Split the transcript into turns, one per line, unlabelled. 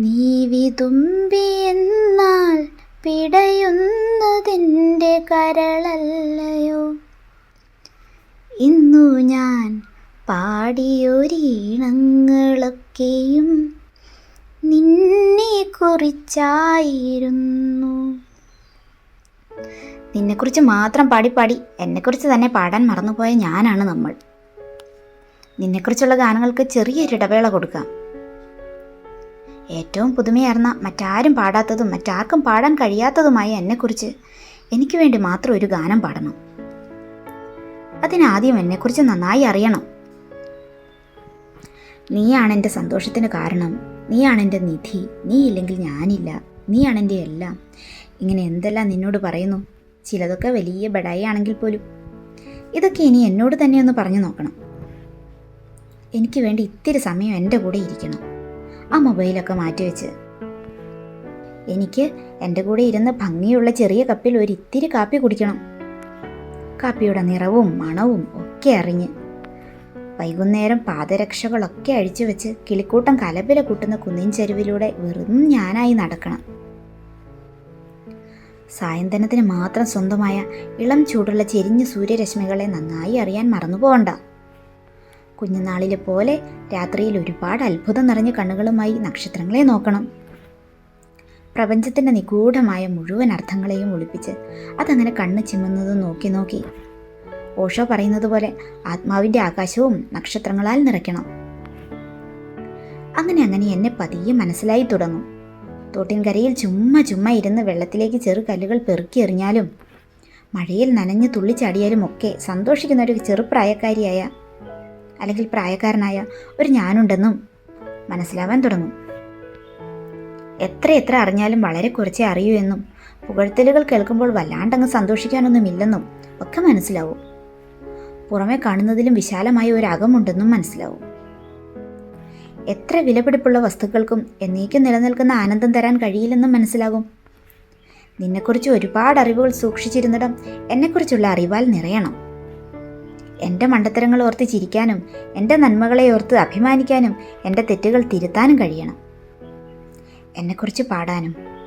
നീ വിതുമ്പി എന്നാൽ പിടയുന്നതിന്റെ കരളല്ലയോ? ഇന്നു ഞാൻ പാടിയൊരീണങ്ങളൊക്കെയും നിന്നെ കുറിച്ചായിരുന്നു നിന്നെക്കുറിച്ച് മാത്രം പാടി പാടി എന്നെക്കുറിച്ച് തന്നെ പാടാൻ മറന്നുപോയ ഞാനാണ് നമ്മൾ. നിന്നെക്കുറിച്ചുള്ള ഗാനങ്ങൾക്ക് ചെറിയൊരു ഇടവേള കൊടുക്കാം. ഏറ്റവും പുതുമയാർന്ന മറ്റാരും പാടാത്തതും മറ്റാർക്കും പാടാൻ കഴിയാത്തതുമായ എന്നെക്കുറിച്ച് എനിക്ക് വേണ്ടി മാത്രം ഒരു ഗാനം പാടണം. അതിനാദ്യം എന്നെക്കുറിച്ച് നന്നായി അറിയണം. നീയാണ് എന്റെ സന്തോഷത്തിന് കാരണം. നീയാണ് എന്റെ നിധി. നീ ഇല്ലെങ്കിൽ ഞാനില്ല. നീയാണ് എന്റെ എല്ലാം. ഇങ്ങനെ എന്തെല്ലാം നിന്നോട് പറയുന്നു? ചിലതൊക്കെ വലിയ ബഡായി ആണെങ്കിൽ പോലും. ഇതൊക്കെ ഇനി എന്നോട് തന്നെ ഒന്ന് പറഞ്ഞു നോക്കണം. എനിക്ക് വേണ്ടി ഇത്തിരി സമയം എന്റെ കൂടെ ഇരിക്കണം. ആ മൊബൈലൊക്കെ മാറ്റിവെച്ച് എനിക്ക് എന്റെ കൂടെ ഇരുന്ന് ഭംഗിയുള്ള ചെറിയ കപ്പിൽ ഒരു ഇത്തിരി കാപ്പി കുടിക്കണം. കാപ്പിയുടെ നിറവും മണവും ഒക്കെ അറിഞ്ഞ്. വൈകുന്നേരം പാദരക്ഷകളൊക്കെ അഴിച്ചു വെച്ച് കിളിക്കൂട്ടം കലപില കൂട്ടുന്ന കുന്നിൻ ചെരുവിലൂടെ വെറും ഞാനായി നടക്കണം. സായന്തനത്തിന് മാത്രം സ്വന്തമായ ഇളം ചൂടുള്ള ചെരിഞ്ഞ സൂര്യരശ്മികളെ നന്നായി അറിയാൻ മറന്നുപോകണ്ട കുഞ്ഞുനാളിലെ പോലെ രാത്രിയിൽ ഒരുപാട് അത്ഭുതം നിറഞ്ഞ കണ്ണുകളുമായി നക്ഷത്രങ്ങളെ നോക്കണം. പ്രപഞ്ചത്തിന്റെ നിഗൂഢമായ മുഴുവൻ അർത്ഥങ്ങളെയും ഒളിപ്പിച്ച് അതങ്ങനെ കണ്ണ് ചിമ്മുന്നത് നോക്കി നോക്കി ഓഷോ പറയുന്നത് പോലെ ആത്മാവിന്റെ ആകാശവും നക്ഷത്രങ്ങളാൽ നിറയ്ക്കണം. അങ്ങനെ അങ്ങനെ എന്നെ പതിയെ മനസ്സിലായി തുടങ്ങും. തോട്ടിൻകരയിൽ ചുമ്മാ ചുമ്മാ ഇരുന്ന് വെള്ളത്തിലേക്ക് ചെറു കല്ലുകൾ പെറുക്കി എറിഞ്ഞാലും മഴയിൽ നനഞ്ഞ് തുള്ളിച്ചാടിയാലും ഒക്കെ സന്തോഷിക്കുന്ന ഒരു ചെറുപ്രായക്കാരിയായ അല്ലെങ്കിൽ പ്രായക്കാരനായ ഒരു ഞാനുണ്ടെന്നും മനസ്സിലാവാൻ തുടങ്ങും. എത്ര അറിഞ്ഞാലും വളരെ കുറച്ചേ അറിയൂ എന്നും പുകഴ്ത്തലുകൾ കേൾക്കുമ്പോൾ വല്ലാണ്ടങ്ങ് സന്തോഷിക്കാനൊന്നുമില്ലെന്നും ഒക്കെ മനസ്സിലാവും. പുറമെ കാണുന്നതിലും വിശാലമായ ഒരു അകമുണ്ടെന്നും മനസ്സിലാവും. എത്ര വിലപിടിപ്പുള്ള വസ്തുക്കൾക്കും എന്നേക്കും നിലനിൽക്കുന്ന ആനന്ദം തരാൻ കഴിയില്ലെന്നും മനസ്സിലാകും. നിന്നെക്കുറിച്ച് ഒരുപാട് അറിവുകൾ സൂക്ഷിച്ചിരുന്നിടം എന്നെക്കുറിച്ചുള്ള അറിവാൽ നിറയണം. എന്റെ മണ്ടത്തരങ്ങൾ ഓർത്ത് ചിരിക്കാനും എന്റെ നന്മകളെ ഓർത്ത് അഭിമാനിക്കാനും എന്റെ തെറ്റുകൾ തിരുത്താനും കഴിയണം. എന്നെക്കുറിച്ച് പാടാനും.